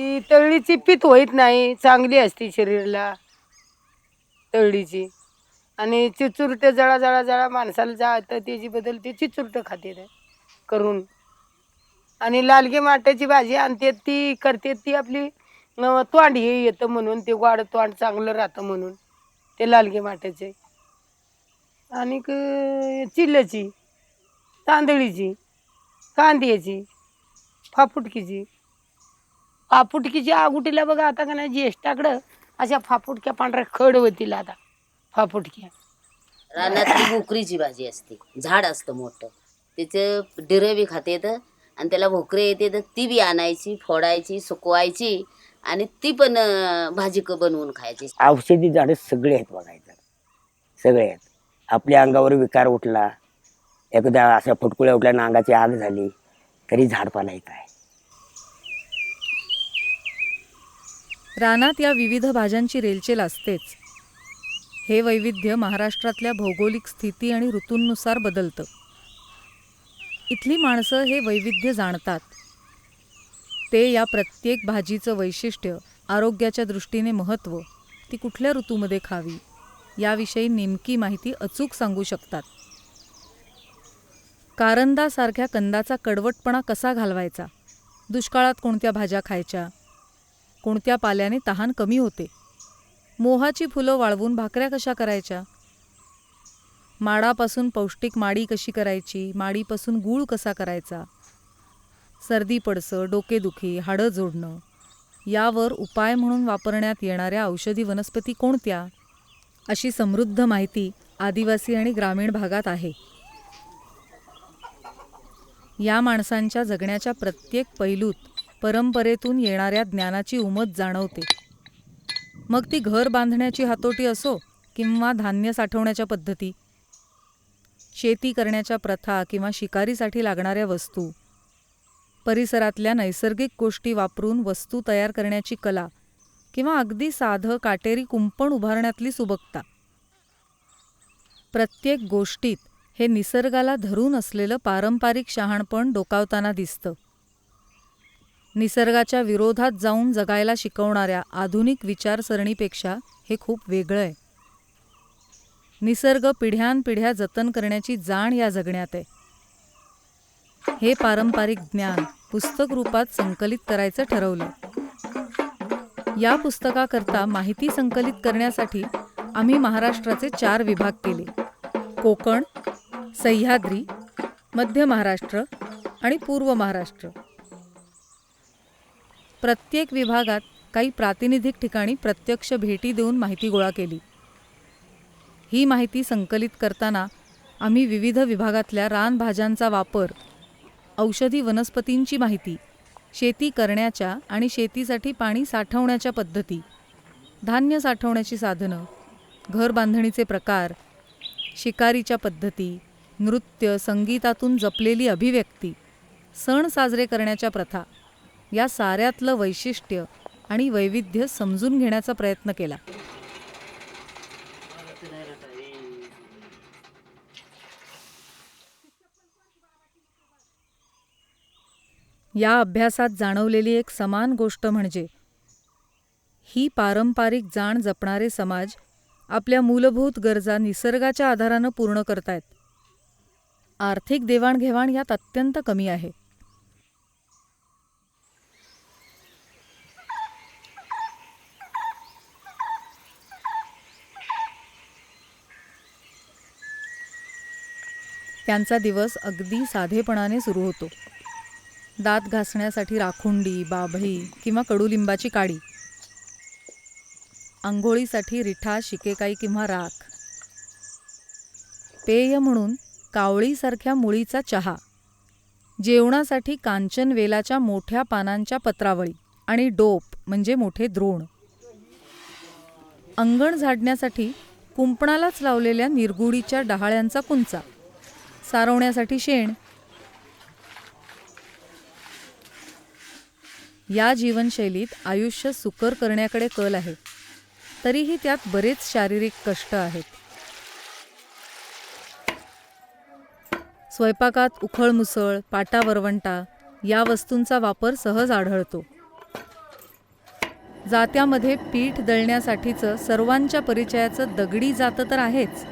ती तळलीची पीत होत नाही चांगली असते शरीराला. तळलीची आणि चिचुरट जळा जळा जळा माणसाला जातं त्याची बदल ते चिचुरट खाते करून. आणि लालगे माट्याची भाजी आणते ती करते ती आपली तोंड हे येतं म्हणून ते वाढ तोंड चांगलं राहतं म्हणून ते लालगे माट्याचे. आणि चिल्ल्याची तांदळीची कांद्याची फाफुटकीची. फापुटकीची आगुटीला बघा आता का नाही ज्येष्ठाकडं अशा फापुटक्या पांढऱ्या खड होतील आता फापुटक्या रानातली भोकरीची भाजी असते झाड असतं मोठं. त्याचं डिरं बी खाते येतं आणि त्याला भोकरे येते तर ती बी आणायची फोडायची सुकवायची आणि ती पण अं, भाजी क बनवून खायची. औषधी झाडं सगळे आहेत बघायचं. सगळे आहेत. आपल्या अंगावर विकार उठला एकदा अशा फुटकुळ्या उठल्या आणि अंगाची आग झाली तरी झाडपाला एक आहे रानात या विविध भाज्यांची रेलचेल असतेच. हे वैविध्य महाराष्ट्रातल्या भौगोलिक स्थिती आणि ऋतूंनुसार बदलतं. इथली माणसं हे वैविध्य जाणतात. ते या प्रत्येक भाजीचं वैशिष्ट्य आरोग्याच्या दृष्टीने महत्त्व ती कुठल्या ऋतूमध्ये खावी याविषयी नेमकी माहिती अचूक सांगू शकतात. कारंदासारख्या कंदाचा कडवटपणा कसा घालवायचा? दुष्काळात कोणत्या भाज्या खायच्या? कोणत्या पाल्याने तहान कमी होते? मोहाची फुलं वाळवून भाकऱ्या कशा करायच्या? माडापासून पौष्टिक माडी कशी करायची? माडीपासून गूळ कसा करायचा? सर्दी पडसं डोकेदुखी हाडं जोडणं यावर उपाय म्हणून वापरण्यात येणाऱ्या औषधी वनस्पती कोणत्या? अशी समृद्ध माहिती आदिवासी आणि ग्रामीण भागात आहे. या माणसांच्या जगण्याच्या प्रत्येक पैलूत परंपरेतून येणाऱ्या ज्ञानाची उमत जाणवते. मग ती घर बांधण्याची हातोटी असो किंवा धान्य साठवण्याच्या पद्धती शेती करण्याच्या प्रथा किंवा शिकारीसाठी लागणाऱ्या वस्तू परिसरातल्या नैसर्गिक गोष्टी वापरून वस्तू तयार करण्याची कला किंवा अगदी साधं काटेरी कुंपण उभारण्यातली सुबकता. प्रत्येक गोष्टीत हे निसर्गाला धरून असलेलं पारंपरिक शहाणपण डोकावताना दिसतं. निसर्गाच्या विरोधात जाऊन जगायला शिकवणाऱ्या आधुनिक विचारसरणीपेक्षा हे खूप वेगळं आहे. निसर्ग पिढ्यानपिढ्या जतन करण्याची जाण या जगण्यात आहे. हे पारंपरिक ज्ञान पुस्तक रूपात संकलित करायचं ठरवलं. या पुस्तकाकरता माहिती संकलित करण्यासाठी आम्ही महाराष्ट्राचे चार विभाग केले. कोकण सह्याद्री मध्य महाराष्ट्र आणि पूर्व महाराष्ट्र. प्रत्येक विभागात काही प्रातिनिधिक ठिकाणी प्रत्यक्ष भेटी देऊन माहिती गोळा केली. ही माहिती संकलित करताना आम्ही विविध विभागातल्या रानभाज्यांचा वापर औषधी वनस्पतींची माहिती शेती करण्याच्या आणि शेतीसाठी पाणी साठवण्याच्या पद्धती धान्य साठवण्याची साधनं घर बांधणीचे प्रकार शिकारीच्या पद्धती नृत्य संगीतातून जपलेली अभिव्यक्ती सण साजरे करण्याच्या प्रथा या साऱ्यातलं वैशिष्ट्य आणि वैविध्य समजून घेण्याचा प्रयत्न केला. या अभ्यासात जाणवलेली एक समान गोष्ट म्हणजे ही पारंपरिक जाण जपणारे समाज आपल्या मूलभूत गरजा निसर्गाच्या आधारानं पूर्ण करतायत. आर्थिक देवाणघेवाण यात अत्यंत कमी आहे. त्यांचा दिवस अगदी साधेपणाने सुरू होतो. दात घासण्यासाठी राखुंडी बाभळी किंवा कडुलिंबाची काडी. आंघोळीसाठी रिठा शिकेकाई किंवा राख. पेय म्हणून कावळीसारख्या मुळीचा चहा. जेवणासाठी कांचन वेलाच्या मोठ्या पानांच्या पत्रावळी आणि डोप म्हणजे मोठे द्रोण. अंगण झाडण्यासाठी कुंपणालाच लावलेल्या निरगुडीच्या डहाळ्यांचा कुंचा. सारवण्यासाठी शेण. या जीवनशैलीत आयुष्य सुकर करण्याकडे कल आहे. तरीही त्यात बरेच शारीरिक कष्ट आहेत. स्वयंपाकात उखळ मुसळ पाटा वरवंटा या वस्तूंचा वापर सहज आढळतो. जात्यामध्ये पीठ दळण्यासाठीचं सर्वांच्या परिचयाचं दगडी जातं तर आहेच.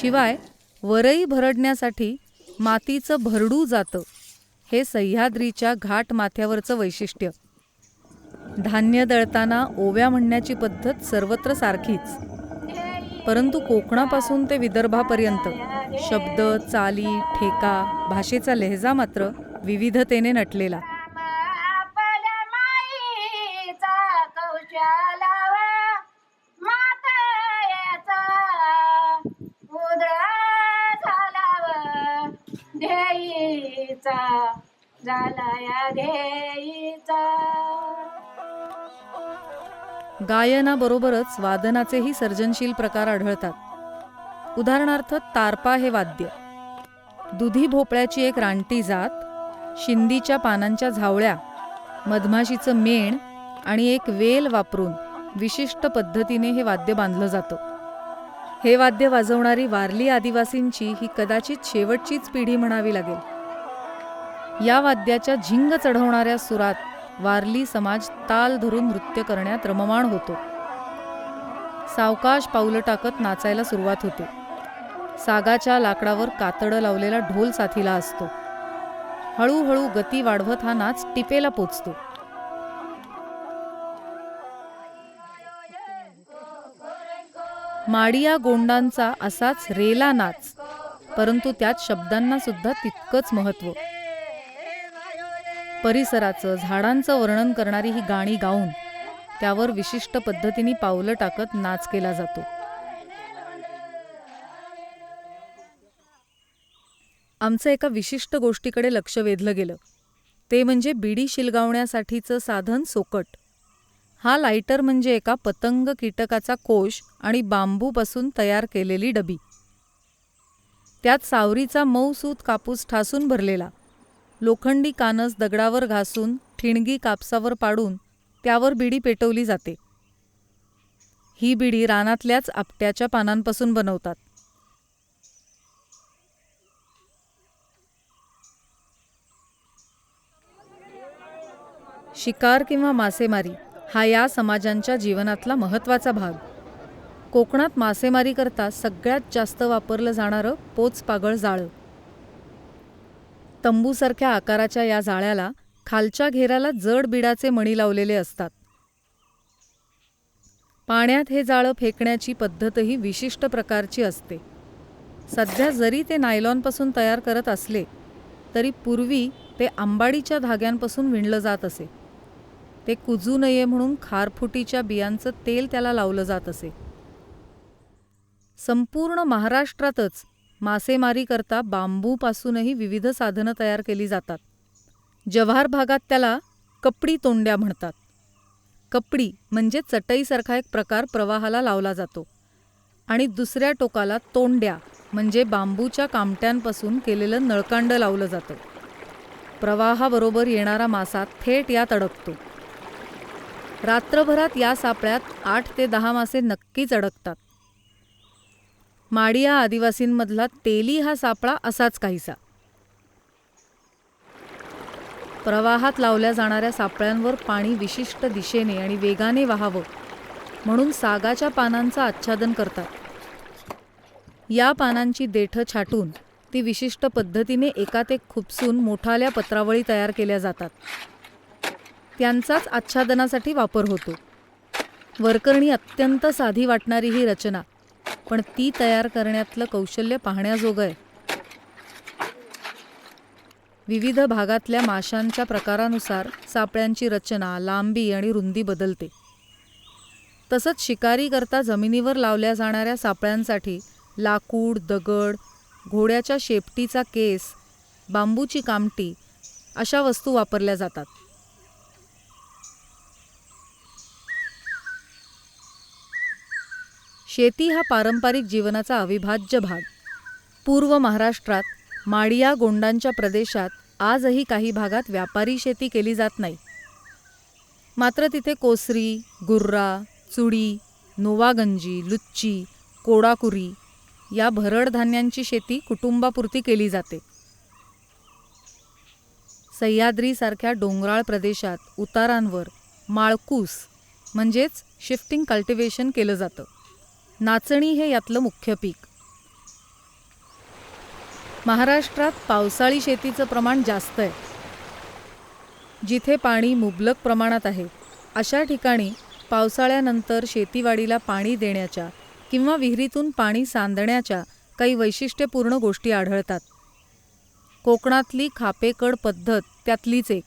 शिवाय वरई भरडण्यासाठी मातीचं भरडू जातं हे सह्याद्रीच्या घाट माथ्यावरचं वैशिष्ट्य. धान्य दळताना ओव्या म्हणण्याची पद्धत सर्वत्र सारखीच. परंतु कोकणापासून ते विदर्भापर्यंत शब्द चाली ठेका भाषेचा लहजा मात्र विविधतेने नटलेला. ध्येयीचा झाला या ध्येयीचा गायनाबरोबरच वादनाचेही सर्जनशील प्रकार आढळतात. उदाहरणार्थ तारपा हे वाद्य. दुधी भोपळ्याची एक रानटी जात शिंदीच्या पानांच्या झावळ्या मधमाशीचं मेण आणि एक वेल वापरून विशिष्ट पद्धतीने हे वाद्य बांधलं जातं. हे वाद्य वाजवणारी वारली आदिवासींची ही कदाचित शेवटचीच पिढी म्हणावी लागेल. या वाद्याच्या झिंग चढवणाऱ्या सुरात वारली समाज ताल धरून नृत्य करण्यात रममाण होतो. सावकाश पावलं टाकत नाचायला सुरुवात होते. सागाच्या लाकडावर कातडं लावलेला ढोल साथीला असतो. हळूहळू गती वाढवत हा नाच टिपेला पोचतो. माडिया गोंडांचा असाच रेला नाच परंतु त्यात शब्दांना सुद्धा तितकंच महत्त्व परिसराचं झाडांचं वर्णन करणारी ही गाणी गाऊन त्यावर विशिष्ट पद्धतीने पावलं टाकत नाच केला जातो. आमचं एका विशिष्ट गोष्टीकडे लक्ष वेधलं गेलं. ते म्हणजे बिडी शिलगावण्यासाठीचं साधन सोकट. हा लायटर म्हणजे एका पतंग कीटकाचा कोश आणि बांबूपासून तयार केलेली डबी. त्यात सावरीचा मऊसूत कापूस ठासून भरलेला. लोखंडी कानस दगडावर घासून ठिणगी कापसावर पाडून त्यावर बिडी पेटवली जाते. ही बिडी रानातल्याच आपट्याच्या पानांपासून बनवतात. शिकार किंवा मासेमारी हा या समाजांच्या जीवनातला महत्त्वाचा भाग. कोकणात मासेमारी करता सगळ्यात जास्त वापरलं जाणारं पोचपागळ जाळं. तंबूसारख्या आकाराच्या या जाळ्याला खालच्या घेराला जड बिडाचे मणी लावलेले असतात. पाण्यात हे जाळं फेकण्याची पद्धतही विशिष्ट प्रकारची असते. सध्या जरी ते नायलॉनपासून तयार करत असले तरी पूर्वी ते आंबाडीच्या धाग्यांपासून विणलं जात असे. ते कुजू नये म्हणून खारफुटीच्या बियांचं तेल त्याला लावलं जात असे. संपूर्ण महाराष्ट्रातच मासेमारीकरता बांबूपासूनही विविध साधनं तयार केली जातात. जव्हार भागात त्याला कपडी तोंड्या म्हणतात. कपडी म्हणजे चटईसारखा एक प्रकार प्रवाहाला लावला जातो. आणि दुसऱ्या टोकाला तोंड्या म्हणजे बांबूच्या कामट्यांपासून केलेलं नळकांड लावलं जातं. प्रवाहाबरोबर येणारा मासा थेट यात अडकतो. रात्रभरात या सापळ्यात आठ ते दहा मासे नक्कीच अडकतात. माडिया आदिवासींमधला तेली हा सापळा असाच काहीसा. प्रवाहात लावल्या जाणाऱ्या सापळ्यांवर पाणी विशिष्ट दिशेने आणि वेगाने व्हावं म्हणून सागाच्या पानांचं आच्छादन करतात. या पानांची देठं छाटून ती विशिष्ट पद्धतीने एकात एक खुपसून मोठाल्या पत्रावळी तयार केल्या जातात. त्यांचाच आच्छादनासाठी वापर होतो. वरकरणी अत्यंत साधी वाटणारी ही रचना पण ती तयार करण्यातलं कौशल्य पाहण्याजोगं आहे विविध भागातल्या माशांच्या प्रकारानुसार सापळ्यांची रचना लांबी आणि रुंदी बदलते. तसंच शिकारीकरता जमिनीवर लावल्या जाणाऱ्या सापळ्यांसाठी लाकूड दगड घोड्याच्या शेपटीचा केस बांबूची कामटी अशा वस्तू वापरल्या जातात. शेती हा पारंपरिक जीवनाचा अविभाज्य भाग. पूर्व महाराष्ट्रात माडिया गोंडांच्या प्रदेशात आजही काही भागात व्यापारी शेती केली जात नाही. मात्र तिथे कोसरी गुर्रा चुडी नोवागंजी लुच्ची कोडाकुरी या भरड धान्यांची शेती कुटुंबापुरती केली जाते. सह्याद्रीसारख्या डोंगराळ प्रदेशात उतारांवर माळकूस म्हणजेच शिफ्टिंग कल्टिवेशन केलं जातं. नाचणी हे यातलं मुख्य पीक. महाराष्ट्रात पावसाळी शेतीचं प्रमाण जास्त आहे. जिथे पाणी मुबलक प्रमाणात आहे अशा ठिकाणी पावसाळ्यानंतर शेतीवाडीला पाणी देण्याच्या किंवा विहिरीतून पाणी सांदण्याच्या काही वैशिष्ट्यपूर्ण गोष्टी आढळतात. कोकणातली खापेकड पद्धत त्यातलीच एक.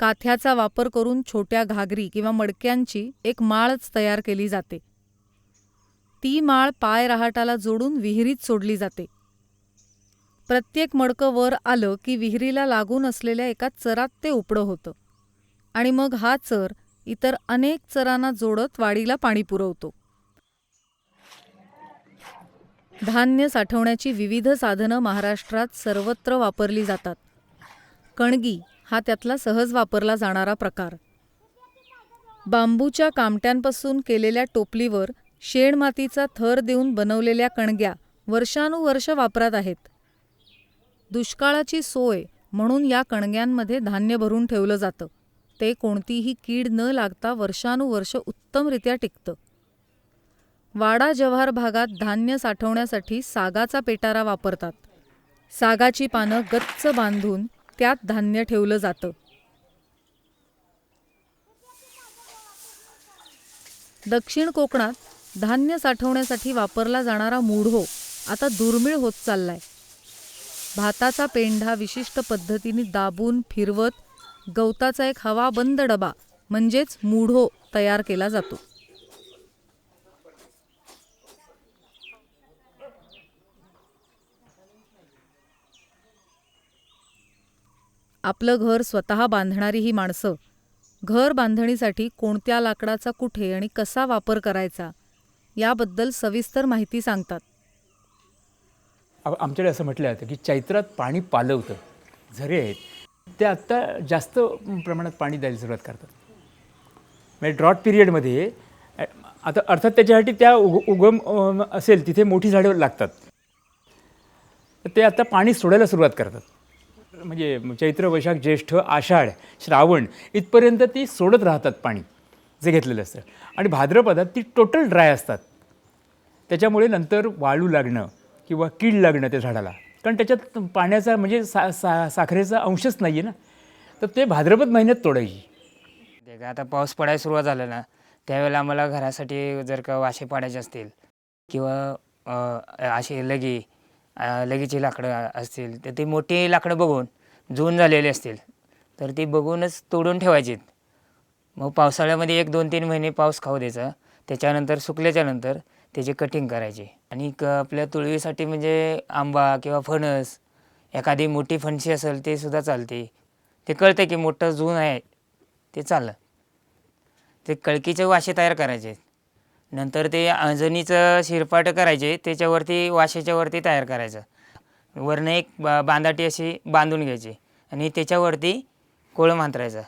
काथ्याचा वापर करून छोट्या घागरी किंवा मडक्यांची एक माळच तयार केली जाते. ती माळ पाय रहाटाला जोडून विहिरीत सोडली जाते. प्रत्येक मडकं वर आलं की विहिरीला लागून असलेल्या एका चरात ते उपडं होतं. आणि मग हा चर इतर अनेक चरांना जोडत वाडीला पाणी पुरवतो. धान्य साठवण्याची विविध साधनं महाराष्ट्रात सर्वत्र वापरली जातात. कणगी हा त्यातला सहज वापरला जाणारा प्रकार. बांबूच्या कामट्यांपासून केलेल्या टोपलीवर शेणमातीचा थर देऊन बनवलेल्या कणग्या वर्षानुवर्ष वापरात आहेत. दुष्काळाची सोय म्हणून या कणग्यांमध्ये धान्य भरून ठेवलं जातं. ते कोणतीही कीड न लागता वर्षानुवर्ष उत्तमरित्या टिकतं. वाडा जव्हार भागात धान्य साठवण्यासाठी सागाचा पेटारा वापरतात. सागाची पानं गच्च बांधून त्यात धान्य ठेवलं जातं. दक्षिण कोकणात धान्य साठवण्यासाठी वापरला जाणारा मूढो आता दुर्मिळ होत चाललाय. भाताचा पेंढा विशिष्ट पद्धतीने दाबून फिरवत गवताचा एक हवाबंद डबा म्हणजेच मूढो तयार केला जातो. आपलं घर स्वतः बांधणारी ही माणसं घर बांधणीसाठी कोणत्या लाकडाचा कुठे आणि कसा वापर करायचा याबद्दल सविस्तर माहिती सांगतात. आमच्याकडे असं म्हटलं जातं की चैत्रात पाणी पालवतं. झरे आहेत. ते आत्ता जास्त प्रमाणात पाणी द्यायला सुरुवात करतात. म्हणजे ड्रॉट पिरियडमध्ये आता अर्थात त्याच्यासाठी त्या उग उगम असेल तिथे मोठी झाडं लागतात. ते आता पाणी सोडायला सुरुवात करतात. म्हणजे चैत्र वैशाख ज्येष्ठ आषाढ श्रावण इथपर्यंत ती सोडत राहतात पाणी. जे घेतलेलं असतं आणि भाद्रपदात ती टोटल ड्राय असतात. त्याच्यामुळे नंतर वाळू लागणं किंवा कीड लागणं त्या झाडाला. कारण त्याच्यात पाण्याचा म्हणजे सा सा साखरेचा अंशच नाही आहे ना. तर ते भाद्रपद महिन्यात तोडायची. ते आता पाऊस पडायला सुरुवात झाला ना त्यावेळेला आम्हाला घरासाठी जर का वाशे पाडायचे असतील किंवा असे लगी लगीची लाकडं असतील तर ती मोठी लाकडं बघून जून झालेली असतील तर ती बघूनच तोडून ठेवायची मग पावसाळ्यामध्ये एक दोन तीन महिने पाऊस खाऊ द्यायचा. त्याच्यानंतर सुकल्याच्या नंतर त्याची कटिंग करायची. आणि क आपल्या तुळवीसाठी म्हणजे आंबा किंवा फणस एखादी मोठी फणशी असेल ते सुद्धा चालते. ते कळतं की मोठं जून आहे ते चाललं. ते कळकीचे वाशे तयार करायचे. नंतर ते अंजनीचं शिरपाट करायचे त्याच्यावरती वाशेच्यावरती तयार करायचं. वरनं एक बा बांधाटी अशी बांधून घ्यायची. आणि त्याच्यावरती कोळं मांतरायचं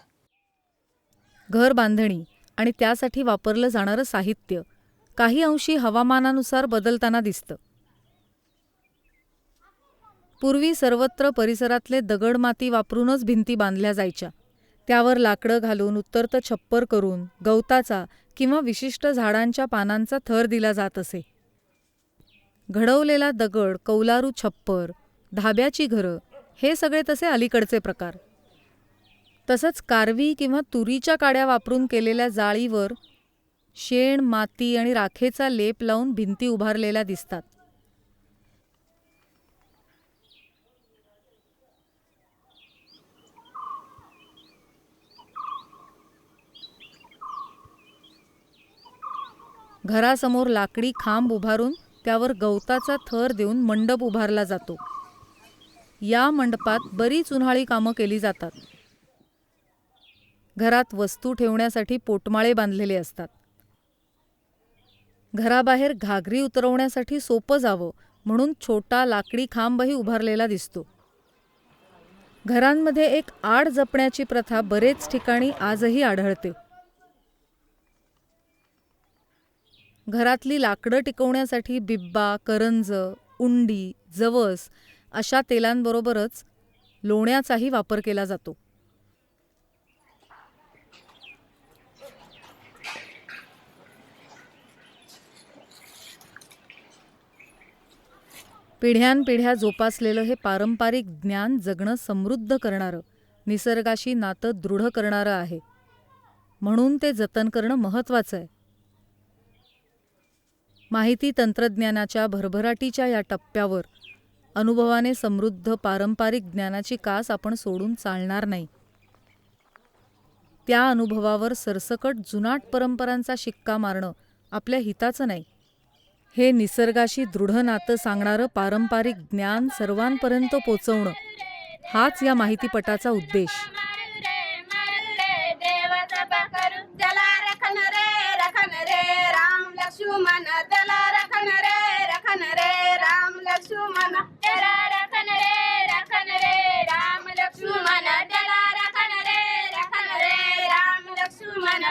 घर बांधणी आणि त्यासाठी वापरलं जाणारं साहित्य काही अंशी हवामानानुसार बदलताना दिसतं. पूर्वी सर्वत्र परिसरातले दगडमाती वापरूनच भिंती बांधल्या जायच्या. त्यावर लाकडं घालून उत्तरत छप्पर करून गवताचा किंवा विशिष्ट झाडांच्या पानांचा थर दिला जात असे. घडवलेला दगड कौलारू छप्पर धाब्याची घरं हे सगळे तसे अलीकडचे प्रकार. तसंच कारवी किंवा तुरीच्या काड्या वापरून केलेल्या जाळीवर शेण माती आणि राखेचा लेप लावून भिंती उभारलेल्या दिसतात. घरासमोर लाकडी खांब उभारून त्यावर गवताचा थर देऊन मंडप उभारला जातो. या मंडपात बरीच उन्हाळी कामं केली जातात. घरात वस्तू ठेवण्यासाठी पोटमाळे बांधलेले असतात. घराबाहेर घागरी उतरवण्यासाठी सोपं जावं म्हणून छोटा लाकडी खांबही उभारलेला दिसतो. घरांमध्ये एक आड जपण्याची प्रथा बरेच ठिकाणी आजही आढळते. घरातली लाकडं टिकवण्यासाठी बिब्बा करंज उंडी जवस अशा तेलांबरोबरच लोण्याचाही वापर केला जातो. पिढ्यानपिढ्या जोपासलेलं हे पारंपरिक ज्ञान जगणं समृद्ध करणारं निसर्गाशी नातं दृढ करणारं आहे. म्हणून ते जतन करणं महत्त्वाचं आहे. माहिती तंत्रज्ञानाच्या भरभराटीच्या या टप्प्यावर अनुभवाने समृद्ध पारंपरिक ज्ञानाची कास आपण सोडून चालणार नाही. त्या अनुभवावर सरसकट जुनाट परंपरांचा शिक्का मारणं आपल्या हिताचं नाही. हे निसर्गाशी दृढ नातं सांगणारं पारंपरिक ज्ञान सर्वांपर्यंत पोचवणं हाच या माहितीपटाचा उद्देश. राम लक्ष्मण